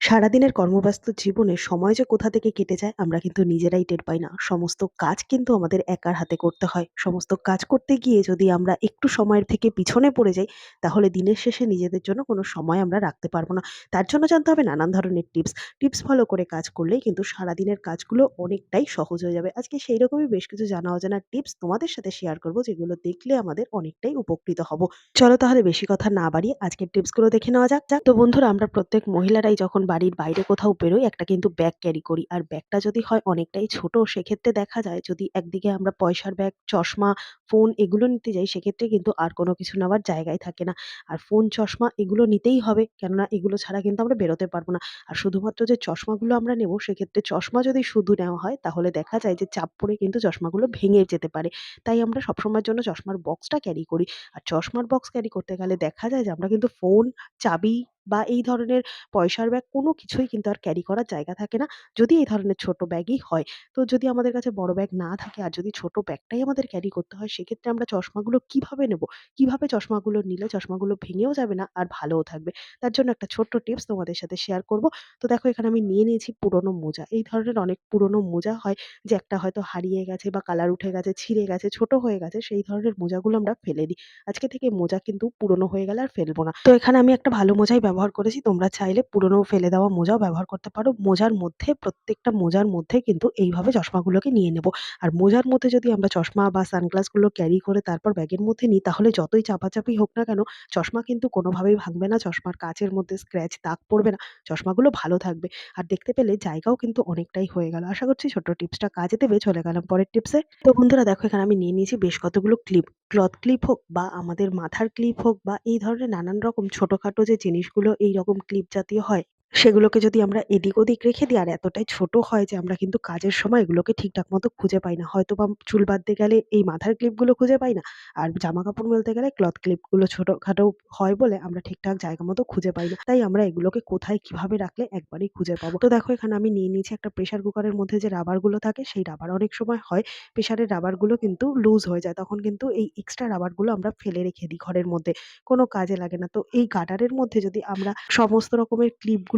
সারাদিনের কর্মব্যস্ত জীবনে সময় যে কোথা থেকে কেটে যায় আমরা কিন্তু নিজেরাই টের পাই না। সমস্ত কাজ কিন্তু আমাদের একার হাতে করতে হয়। সমস্ত কাজ করতে গিয়ে যদি আমরা একটু সময়ের থেকে পিছনে পড়ে যাই, তাহলে দিনের শেষে নিজেদের জন্য কোনো সময় আমরা রাখতে পারব না। তার জন্য জানতে হবে নানান ধরনের টিপস। টিপস ফলো করে কাজ করলেই কিন্তু সারাদিনের কাজগুলো অনেকটাই সহজ হয়ে যাবে। আজকে সেই রকমই বেশ কিছু জানা অজানা টিপস তোমাদের সাথে শেয়ার করব, যেগুলো দেখলে আমাদের অনেকটাই উপকৃত হব। চলো তাহলে বেশি কথা না বাড়িয়ে আজকের টিপসগুলো দেখে নেওয়া যাক। যাক তো বন্ধুরা আমরা প্রত্যেক মহিলারাই যখন বাড়ির বাইরে কোথাও বেরোই একটা কিন্তু ব্যাগ ক্যারি করি। আর ব্যাগটা যদি হয় অনেকটাই ছোট সেক্ষেত্রে দেখা যায় যদি একদিকে আমরা পয়সার ব্যাগ, চশমা, ফোন এগুলো নিতে যাই সেক্ষেত্রে কিন্তু আর কোনো কিছু নেওয়ার জায়গাই থাকে না। আর ফোন, চশমা এগুলো নিতেই হবে কেননা এগুলো ছাড়া কিন্তু আমরা বেরোতে পারব না। আর শুধুমাত্র যে চশমাগুলো আমরা নেব সেক্ষেত্রে চশমা যদি শুধু নেওয়া হয় তাহলে দেখা যায় যে চাপ পড়ে কিন্তু চশমাগুলো ভেঙে যেতে পারে। তাই আমরা সবসময়ের জন্য চশমার বক্সটা ক্যারি করি। আর চশমার বক্স ক্যারি করতে গেলে দেখা যায় যে আমরা কিন্তু ফোন, চাবি বা এই ধরনের পয়সার ব্যাগ কোনো কিছুই কিন্তু আর ক্যারি করার জায়গা থাকে না, যদি এই ধরনের ছোট ব্যাগই হয়। তো যদি আমাদের কাছে বড় ব্যাগ না থাকে আর যদি ছোট ব্যাগটাই আমাদের ক্যারি করতে হয়, সেক্ষেত্রে আমরা চশমাগুলো কীভাবে নেব? কীভাবে চশমাগুলো নিলে চশমাগুলো ভেঙেও যাবে না আর ভালোও থাকবে? তার জন্য একটা ছোট্ট টিপস তোমাদের সাথে শেয়ার করব। তো দেখো এখানে আমি নিয়ে নিয়েছি পুরনো মোজা। এই ধরনের অনেক পুরনো মোজা হয় যে একটা হয়তো হারিয়ে গেছে বা কালার উঠে গেছে, ছিঁড়ে গেছে, ছোট হয়ে গেছে, সেই ধরনের মোজাগুলো আমরা ফেলে দিই। আজকে থেকে মোজা কিন্তু পুরনো হয়ে গেলে আর ফেলব না। তো এখানে আমি একটা ভালো মোজাই ব্যবহার করেছি। তোমরা চাইলে পুরনো ফেলে দেওয়া মোজাও ব্যবহার করতে পারো। মোজার মধ্যে প্রত্যেকটা মোজার মধ্যে কিন্তু এইভাবে চশমাগুলোকে নিয়ে নেব। আর মোজার মধ্যে যদি আমরা চশমা বা সানগ্লাসগুলো ক্যারি করে তারপর ব্যাগের মধ্যে নিই তাহলে যতই চাপাচাপি হোক না কেন চশমা কিন্তু কোনোভাবেই ভাঙবে না। চশমার কাঁচের মধ্যে স্ক্র্যাচ, দাগ পড়বে না। চশমাগুলো ভালো থাকবে। আর দেখতে পেলে জায়গাও কিন্তু অনেকটাই হয়ে গেল। আশা করছি ছোট্ট টিপসটা কাজে দেবে। চলে গেলাম পরের টিপসে। তো বন্ধুরা দেখো এখানে আমি নিয়ে নিয়েছি বেশ কতগুলো ক্লিপ। ক্লথ ক্লিপ হোক বা আমাদের মাথার ক্লিপ হোক বা এই ধরনের নানান রকম ছোটখাটো যে জিনিসগুলো এইরকম ক্লিপ জাতীয় হয়, সেগুলোকে যদি আমরা এদিক ওদিক রেখে দিই, আর এতটাই ছোট হয় যে আমরা কিন্তু কাজের সময় এগুলোকে ঠিকঠাক মতো খুঁজে পাই না। হয়তো বা চুল বাঁধতে গেলে এই মাথার ক্লিপগুলো খুঁজে পাই না। আর জামা কাপড় মেলতে গেলে ক্লথ ক্লিপগুলো ছোটখাটো হয় বলে আমরা ঠিকঠাক জায়গা মতো খুঁজে পাই না। তাই আমরা এগুলোকে কোথায় কীভাবে রাখলে একবারেই খুঁজে পাবো। তো দেখো, এখানে আমি নিয়ে নিয়েছি একটা প্রেশার কুকারের মধ্যে যে রাবারগুলো থাকে, সেই রাবার অনেক সময় হয় প্রেশারের রাবারগুলো কিন্তু লুজ হয়ে যায়। তখন কিন্তু এই এক্সট্রা রাবারগুলো আমরা ফেলে রেখে দিই ঘরের মধ্যে। কোনো কাজে লাগে না। তো এই গার্ডারের মধ্যে যদি আমরা সমস্ত রকমের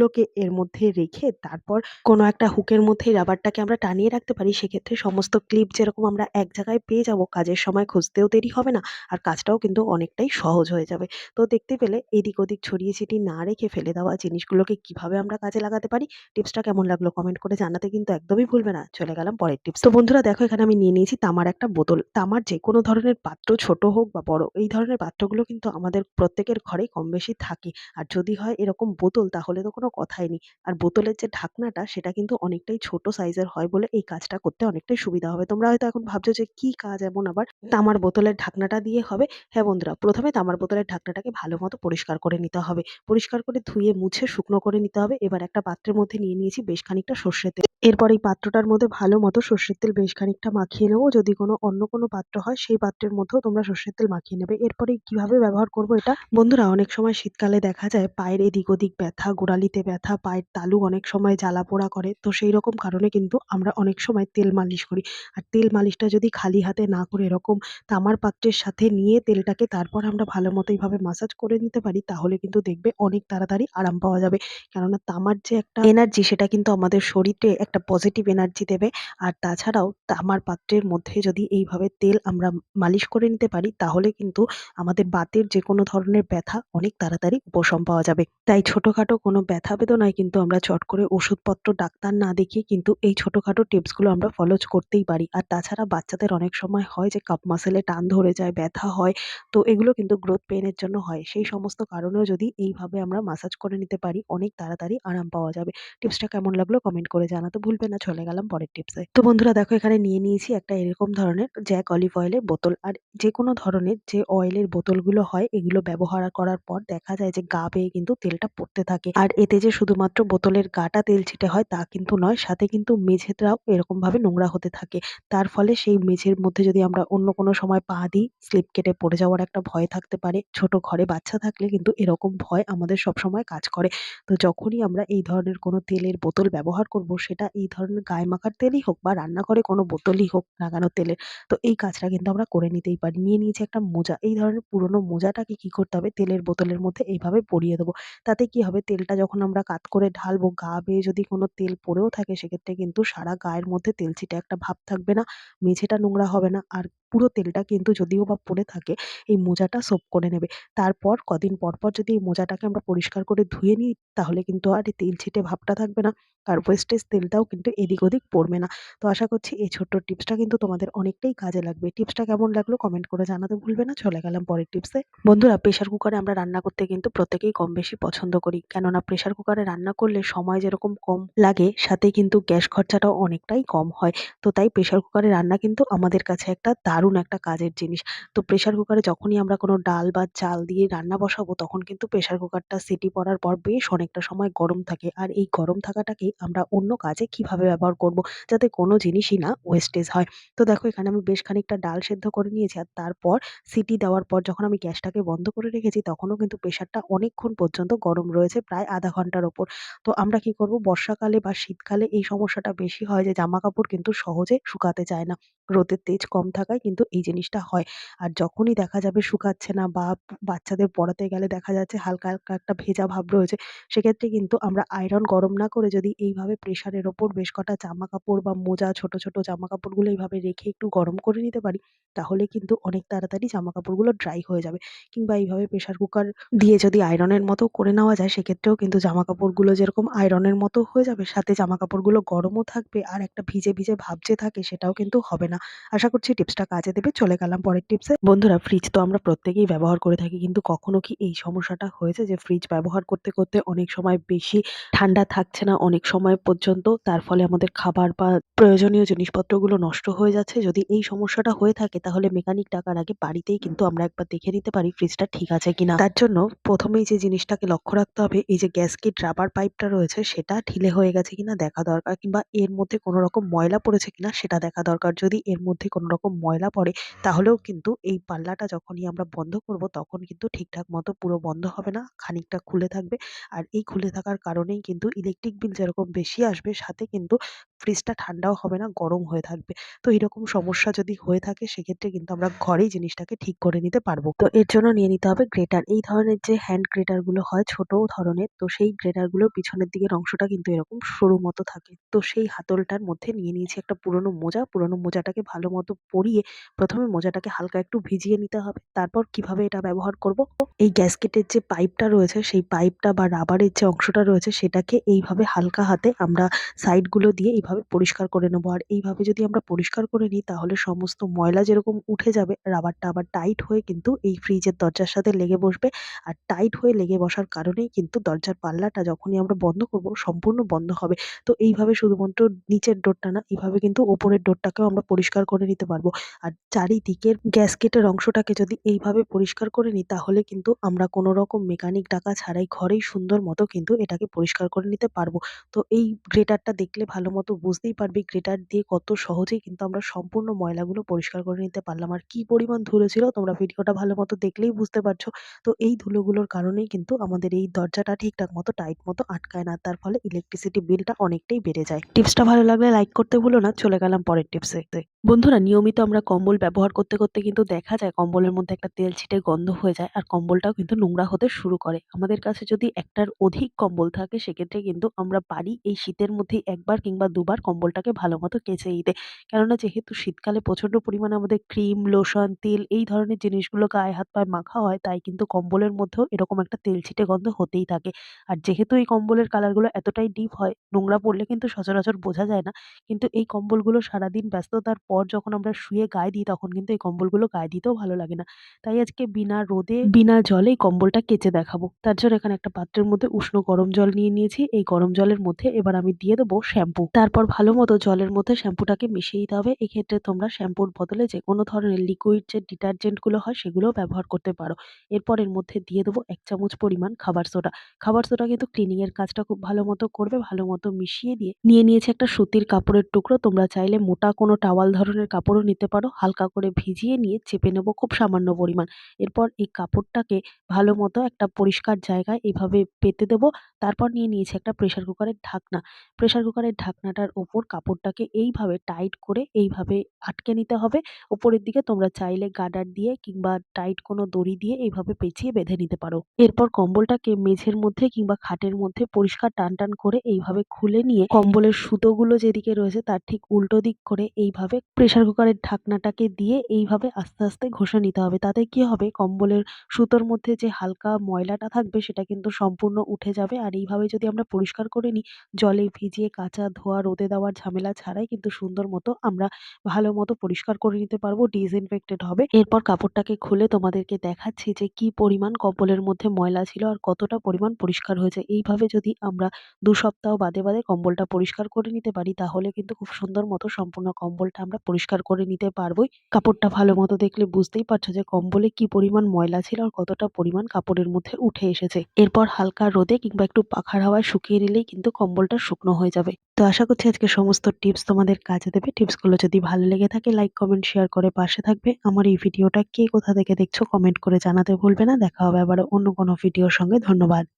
ক্লিপগুলোকে এর মধ্যে রেখে তারপর কোনো একটা হুকের মধ্যে রাবারটাকে আমরা টানিয়ে রাখতে পারি, সেক্ষেত্রে সমস্ত ক্লিপ যেরকম আমরা এক জায়গায় পেয়ে যাব, কাজের সময় খুঁজতেও দেরি হবে না আর কাজটাও কিন্তু অনেকটাই সহজ হয়ে যাবে। তো দেখতে পেলে এদিক ওদিক ছড়িয়ে ছিটিয়ে না রেখে ফেলে দেওয়া জিনিসগুলোকে কীভাবে আমরা কাজে লাগাতে পারি, টিপসটা কেমন লাগল কমেন্ট করে জানাতে কিন্তু একদমই ভুলবে না। চলে গেলাম পরের টিপস। তো বন্ধুরা দেখো এখানে আমি নিয়ে নিয়েছি তামার একটা বোতল। তামার যে কোনো ধরনের পাত্র ছোট হোক বা বড়, এই ধরনের পাত্রগুলো কিন্তু আমাদের প্রত্যেকের ঘরেই কম বেশি থাকে। আর যদি হয় এরকম বোতল তাহলে তো কোনো কথাই নেই। আর বোতলের যে ঢাকনাটা সেটা কিন্তু অনেকটাই ছোট সাইজের হয় বলে এই কাজটা করতে অনেকটাই সুবিধা হবে। তোমরা হয়তো এখন ভাবছ যে কি কাজ এমন আবার তামার বোতলের ঢাকনাটা দিয়ে হবে? হ্যাঁ বন্ধুরা, প্রথমে তামার বোতলের ঢাকনাটাকে ভালো মতো পরিষ্কার করে নিতে হবে। পরিষ্কার করে ধুয়ে মুছে শুকনো করে নিতে হবে। এবার একটা পাত্রের মধ্যে নিয়ে নিয়েছি বেশ খানিকটা সর্ষের তেল। এরপর এই পাত্রটার মধ্যে ভালো মতো সর্ষের তেল বেশ খানিকটা মাখিয়ে নেব। যদি কোনো অন্য কোনো পাত্র হয় সেই পাত্রের মধ্যেও তোমরা সর্ষের তেল মাখিয়ে নেবে। এরপরে কীভাবে ব্যবহার করব এটা? বন্ধুরা অনেক সময় শীতকালে দেখা যায় পায়ের এদিক ওদিক ব্যথা, গোড়ালিতে ব্যথা, পায়ের তালু অনেক সময় জ্বালা পোড়া করে। তো সেই রকম কারণে কিন্তু আমরা অনেক সময় তেল মালিশ করি। আর তেল মালিশটা যদি খালি হাতে না করে এরকম তামার পাত্রের সাথে নিয়ে তেলটাকে তারপর আমরা ভালো মতো এইভাবে মাসাজ করে নিতে পারি তাহলে কিন্তু দেখবে অনেক তাড়াতাড়ি আরাম পাওয়া যাবে। কেননা তামার যে একটা এনার্জি সেটা কিন্তু আমাদের শরীরে একটা পজিটিভ এনার্জি দেবে। আর তাছাড়াও তামার পাত্রের মধ্যে যদি এইভাবে তেল আমরা মালিশ করে নিতে পারি তাহলে কিন্তু আমাদের বাতের যেকোনো ধরনের ব্যথা অনেক তাড়াতাড়ি উপশম পাওয়া যাবে। তাই ছোটখাটো কোনো ব্যথা বেদনায় কিন্তু আমরা চট করে ওষুধপত্র ডাক্তার না দেখিয়ে কিন্তু এই ছোটখাটো টিপসগুলো আমরা ফলো করতেই পারি। আর তাছাড়া বাচ্চাদের অনেক সময় হয় যে কাপ মাসেলে টান ধরে যায়, ব্যথা হয়। তো এগুলো কিন্তু গ্রোথ পেনের জন্য হয়। সেই সমস্ত কারণেও যদি এইভাবে আমরা মাসাজ করে নিতে পারি অনেক তাড়াতাড়ি আরাম পাওয়া যাবে। টিপসটা কেমন লাগল কমেন্ট করে জানাতে ভুলবে না। চলে গেলাম পরের টিপসে। তো বন্ধুরা দেখো এখানে নিয়ে নিয়েছি একটা এরকম ধরনের জ্যাক অলিভ অয়েলের বোতল। আর যেকোনো ধরনের যে অয়েলের বোতলগুলো হয় এগুলো ব্যবহার করার পর দেখা যায় যে গা বেয়ে কিন্তু তেলটা পড়তে থাকে। আর এতে যে শুধুমাত্র বোতলের গাটা তেল ছিটে হয় তা কিন্তু নয়, সাথে কিন্তু মেঝেটাও এরকমভাবে নোংরা হতে থাকে। তার ফলে সেই মেঝের মধ্যে যদি আমরা অন্য কোনো সময় পা দিই স্লিপ কেটে পড়ে যাওয়ার একটা ভয় থাকতে পারে। ছোট ঘরে বাচ্চা থাকলে কিন্তু এরকম ভয় আমাদের সবসময় কাজ করে। তো যখনই আমরা এই ধরনের কোনো তেলের বোতল ব্যবহার করব সেটা এই ধরনের গায়ে মাখার তেলই হোক বা রান্নাঘরে কোনো বোতলই হোক লাগানো তেলের, তো এই কাজটা কিন্তু আমরা করে নিতেই পারি। নিয়ে নিয়েছি একটা মোজা। এই ধরনের পুরনো মোজাটাকে কি করতে হবে তেলের বোতলের মধ্যে এইভাবে পরিয়ে দেবো। তাতে কি হবে তেলটা যখন আমরা কাত করে ঢালবো, গা বেয়ে যদি কোনো তেল পড়েও থাকে, সেক্ষেত্রে কিন্তু সারা গায়ের মধ্যে তেল ছিটে একটা ভাব থাকবে না, মেঝেটা নোংরা হবে না। আর পুরো তেলটা কিন্তু যদিও বা পড়ে থাকে, এই মোজাটা সোপ করে নেবে। তারপর কদিন পর পর যদি এই মোজাটাকে আমরা পরিষ্কার করে ধুয়ে নিই, তাহলে কিন্তু আর তেল ছিটে ভাবটা থাকবে না, আর ওয়েস্টেজ তেলটাও কিন্তু এদিক ওদিক পড়বে না। তো আশা করছি এই ছোট্ট টিপসটা কিন্তু তোমাদের অনেকটাই কাজে লাগবে। টিপসটা কেমন লাগল কমেন্ট করে জানাতে ভুলবে না, চলে গেলাম পরের টিপসে বন্ধুরা প্রেশার কুকারে আমরা রান্না করতে কিন্তু প্রত্যেকেই কম বেশি পছন্দ করি, কেননা প্রেশার কুকারে রান্না করলে সময় যেরকম কম লাগে সাথে কিন্তু গ্যাস খরচাটাও অনেকটাই কম হয়। তো তাই প্রেশার কুকারে রান্না কিন্তু আমাদের কাছে একটা দারুণ একটা কাজের জিনিস। তো প্রেশার কুকারে যখনই আমরা কোনো ডাল বা চাল দিয়ে রান্না বসাবো, তখন কিন্তু প্রেশার কুকারটা সিটি পড়ার পর বেশ অনেকটা সময় গরম থাকে। আর এই গরম থাকাটাকেই আমরা অন্য কাজে কীভাবে ব্যবহার করব, যাতে কোনো জিনিসই না ওয়েস্টেজ হয়। তো দেখো, এখানে আমি বেশ খানিকটা ডাল সেদ্ধ করে নিয়েছি, আর তারপর সিটি দেওয়ার পর যখন আমি গ্যাসটাকে বন্ধ করে রেখেছি, তখনও কিন্তু প্রেশারটা অনেকক্ষণ পর্যন্ত গরম রয়েছে প্রায় আধা ঘণ্টার ওপর। তো আমরা কি করব, বর্ষাকালে বা শীতকালে এই সমস্যাটা বেশি হয় যে, জামা কাপড় কিন্তু সহজে শুকাতে চায় না। রোদের তেজ কম থাকায় কিন্তু এই জিনিসটা হয়। আর যখনই দেখা যাবে শুকাচ্ছে না বা বাচ্চাদের পড়াতে গেলে দেখা যাচ্ছে হালকা হালকা একটা ভেজা ভাব রয়েছে, সেক্ষেত্রে কিন্তু আমরা আয়রন গরম না করে যদি এইভাবে প্রেশারের ওপর বেশ কটা জামা কাপড় বা মোজা, ছোট ছোট জামা কাপড়গুলো এইভাবে রেখে একটু গরম করে নিতে পারি, তাহলে কিন্তু অনেক তাড়াতাড়ি জামা কাপড়গুলো ড্রাই হয়ে যাবে। কিংবা এইভাবে প্রেশার কুকার দিয়ে যদি আয়রনের মতো করে নেওয়া যায়, সেক্ষেত্রেও কিন্তু জামা কাপড়গুলো যেরকম আয়রনের মতো হয়ে যাবে, সাথে জামা কাপড়গুলো গরমও থাকবে আর একটা ভিজে ভিজে ভাব যে থাকে সেটাও কিন্তু হবে না। আশা করছি টিপসটা কাজে দেবে, চলে গেলাম পরের টিপসে বন্ধুরা ফ্রিজ তো আমরা প্রত্যেকেই ব্যবহার করে থাকি, কিন্তু কখনো কি এই সমস্যাটা হয়েছে যে ফ্রিজ ব্যবহার করতে করতে অনেক সময় বেশি ঠান্ডা থাকছে না, অনেক সময় পর্যন্ত তার ফলে আমাদের খাবার বা প্রয়োজনীয় জিনিসপত্রগুলো নষ্ট হয়ে যাচ্ছে? যদি এই সমস্যাটা হয়ে থাকে, তাহলে মেকানিক ডাকার আগে বাড়িতেই কিন্তু আমরা একবার দেখে নিতে পারি ফ্রিজটা ঠিক আছে কিনা। তার জন্য প্রথমেই যে জিনিসটাকে লক্ষ্য রাখতে হবে, এই যে গ্যাসকিট রাবার পাইপটা রয়েছে, সেটা ঢিলে হয়ে গেছে কিনা দেখা দরকার, কিংবা এর মধ্যে কোনো রকম ময়লা পড়েছে কিনা, সেটা দেখা দরকার। যদি এর মধ্যে কোনো রকম ময়লা পড়ে, তাহলেও কিন্তু এই পাল্লাটা যখনই আমরা বন্ধ করব, তখন কিন্তু ঠিকঠাক মতো পুরো বন্ধ হবে না, খানিকটা খুলে থাকবে। আর এই খুলে থাকার কারণেই কিন্তু ইলেকট্রিক বিল যেরকম বেশি আসবে, সাথে কিন্তু ফ্রিজটা ঠান্ডাও হবে না, গরম হয়ে থাকবে। তো এরকম সমস্যা যদি হয়ে থাকে, সেক্ষেত্রে কিন্তু আমরা ঘরেই জিনিসটাকে ঠিক করে নিতে পারব। তো এর জন্য নিয়ে নিতে হবে গ্রেটার এই ধরনের যে হ্যান্ড গ্রেটারগুলো হয় ছোট ধরনের, তো সেই গ্রেটারগুলোর পিছনের দিকের অংশটা কিন্তু এরকম সরু মতো থাকে। তো সেই হাতলটার মধ্যে নিয়ে নিয়েছি একটা পুরনো মোজা। পুরনো মোজাটাকে ভালো মতো পরিয়ে প্রথমে মোজাটাকে হালকা একটু ভিজিয়ে নিতে হবে। তারপর কীভাবে এটা ব্যবহার করব? এই গ্যাসকেটের যে পাইপটা রয়েছে, সেই পাইপটা বা রাবারের যে অংশটা রয়েছে, সেটাকে এইভাবে হালকা হাতে আমরা সাইডগুলো দিয়ে এইভাবে পরিষ্কার করে নেব। আর এইভাবে যদি আমরা পরিষ্কার করে নিই, তাহলে সমস্ত ময়লা যেরকম উঠে যাবে, রাবারটা আবার টাইট হয়ে কিন্তু এই ফ্রিজের দরজার সাথে লেগে বসবে। আর টাইট হয়ে লেগে বসার কারণেই কিন্তু দরজার পাল্লাটা যখনই আমরা বন্ধ করব, সম্পূর্ণ বন্ধ হবে। তো এইভাবে শুধুমাত্র নিচের ডোরটা না, এইভাবে কিন্তু ওপরের ডোরটাকেও আমরা পরিষ্কার করে নিতে পারব। আর চারিদিকের গ্যাসকেটের অংশটাকে যদি এইভাবে পরিষ্কার করে নিই, তাহলে কিন্তু আমরা কোনো রকম মেকানিক ডাকা ছাড়াই ঘরেই সুন্দর মতো কিন্তু এটাকে পরিষ্কার করে নিতে পারব। তো এই গ্রেটারটা দেখলে ভালো মতো বুঝতেই পারবি গ্রেটার দিয়ে কত সহজেই কিন্তু আমরা সম্পূর্ণ ময়লাগুলো পরিষ্কার করে নিতে পারলাম। আর কি পরিমাণ ধুলো ছিল তোমরা ভিডিওটা ভালো মতো দেখলেই বুঝতে পারছ। তো এই ধুলোগুলোর কারণেই কিন্তু আমাদের এই দরজাটা ঠিকঠাক মতো টাইট মতো আটকায় না। তার ফলে ইলেকট্রিসিটি বিলটা অনেকটাই বেড়ে যায়। টিপসটা ভালো লাগলে লাইক করতে ভুলো না। চলে গেলাম পরের টিপসে বন্ধুরা, নিয়মিত আমরা কম্বল ব্যবহার করতে করতে কিন্তু দেখা যায় কম্বলের মধ্যে একটা তেল ছিটে গন্ধ হয়ে যায় আর কম্বলটাও কিন্তু নোংরা হতে শুরু করে। আমাদের কাছে যদি একটার অধিক কম্বল থাকে, সেক্ষেত্রে কিন্তু আমরা বাড়ি এই শীতের মধ্যেই একবার কিংবা দুবার কম্বলটাকে ভালো মতো কেচে দিতে। কেননা যেহেতু শীতকালে প্রচণ্ড পরিমাণে আমাদের ক্রিম, লোশন, তেল এই ধরনের জিনিসগুলো গায়ে হাত পায়ে মাখা হয়, তাই কিন্তু কম্বলের মধ্যেও এরকম একটা তেল ছিটে গন্ধ হতেই থাকে। আর যেহেতু এই কম্বলের কালারগুলো এতটাই ডিপ হয়, নোংরা পড়লে কিন্তু সচরাচর বোঝা যায় না। কিন্তু এই কম্বলগুলো সারাদিন ব্যস্ততার পর যখন আমরা শুয়ে গায়ে দিই, তখন কিন্তু এই কম্বলগুলো গায়ে দিতেও ভালো লাগে না। তাই আজকে বিনা রোদে, বিনা জলে এই কম্বলটা কেচে দেখাবো। তার জন্য এখানে একটা পাত্রের মধ্যে উষ্ণ গরম জল নিয়ে নিয়েছি। এই গরম জলের মধ্যে এবার আমি দিয়ে দেবো শ্যাম্পু। তারপর ভালো মতো জলের মধ্যে শ্যাম্পুটাকে মিশিয়ে দিতে হবে। এক্ষেত্রে তোমরা শ্যাম্পুর বদলে যে কোনো ধরনের লিকুইড যে ডিটারজেন্টগুলো হয় সেগুলোও ব্যবহার করতে পারো। এরপর এর মধ্যে দিয়ে দেবো এক চামচ পরিমাণ খাবার সোডা। খাবার সোডা কিন্তু ক্লিনিংয়ের কাজটা খুব ভালো মতো করবে, ভালো মতো মিশিয়ে দিয়ে নিয়ে নিয়েছে একটা সুতির কাপড়ের টুকরো। তোমরা চাইলে মোটা কোনো টাওয়াল ধরনের কাপড়ও নিতে পারো। হালকা করে ভিজিয়ে নিয়ে চেপে নেব খুব সামান্য পরিমাণ। এরপর এই কাপড়টাকে ভালো মতো একটা পরিষ্কার জায়গায় এভাবে পেতে দেবো। তারপর নিয়ে নিয়েছে একটা প্রেশার কুকারের ঢাকনা। প্রেশার কুকারের ঢাকনাটার গামছাটার ওপর কাপড়টাকে এইভাবে টাইট করে এইভাবে আটকে নিতে হবে। ওপরের দিকে তোমরা চাইলে গার্ডার দিয়ে কিংবা টাইট কোনো দড়ি দিয়ে এইভাবে পেঁচিয়ে বেঁধে নিতে পারো। এরপর কম্বলটাকে মেঝের মধ্যে কিংবা খাটের মধ্যে পরিষ্কার টান টান করে এইভাবে খুলে নিয়ে কম্বলের সুতোগুলো যেদিকে রয়েছে তার ঠিক উল্টো দিক করে এইভাবে প্রেসার কুকারের ঢাকনাটাকে দিয়ে এইভাবে আস্তে আস্তে ঘষে নিতে হবে। তাতে কি হবে কম্বলের সুতোর মধ্যে যে হালকা ময়লাটা থাকবে সেটা কিন্তু সম্পূর্ণ উঠে যাবে। আর এইভাবে যদি আমরা পরিষ্কার করে নিই, জলে ভিজিয়ে কাচা ধোয়া রোদে দেওয়ার ঝামেলা ছাড়াই কিন্তু সুন্দর মতো আমরা ভালো মতো পরিষ্কার করে নিতে পারব ডিসইনফেক্টেড হবে। এরপর কাপড়টাকে খুলে তোমাদেরকে দেখাচ্ছি যে কি পরিমাণ কম্বলের মধ্যে ময়লা ছিল আর কতটা পরিমাণ পরিষ্কার হয়েছে। এইভাবে যদি আমরা দু সপ্তাহ বাদে, বাদে কম্বলটা পরিষ্কার করে নিতে পারি তাহলে কিন্তু খুব সুন্দর মতো সম্পূর্ণ কম্বলটা আমরা পরিষ্কার করে নিতে পারবোই। কাপড়টা ভালো মতো দেখলে বুঝতেই পারছ যে কম্বলে কি পরিমাণ ময়লা ছিল আর কতটা পরিমাণ কাপড়ের মধ্যে উঠে এসেছে। এরপর হালকা রোদে কিংবা একটু পাখার হাওয়ায় শুকিয়ে নিলেই কিন্তু কম্বলটা শুকনো হয়ে যাবে। তো আশা করছি আজকে সমস্ত টিপস তোমাদের কাজে দেবে। টিপসগুলো যদি ভালো লেগে থাকে লাইক, কমেন্ট, শেয়ার করে পাশে থাকবে। আমার এই ভিডিওটা কে কোথা থেকে দেখছ কমেন্ট করে জানাতে ভুলবে না। দেখা হবে আবার অন্য কোনো ভিডিওর সঙ্গে। ধন্যবাদ।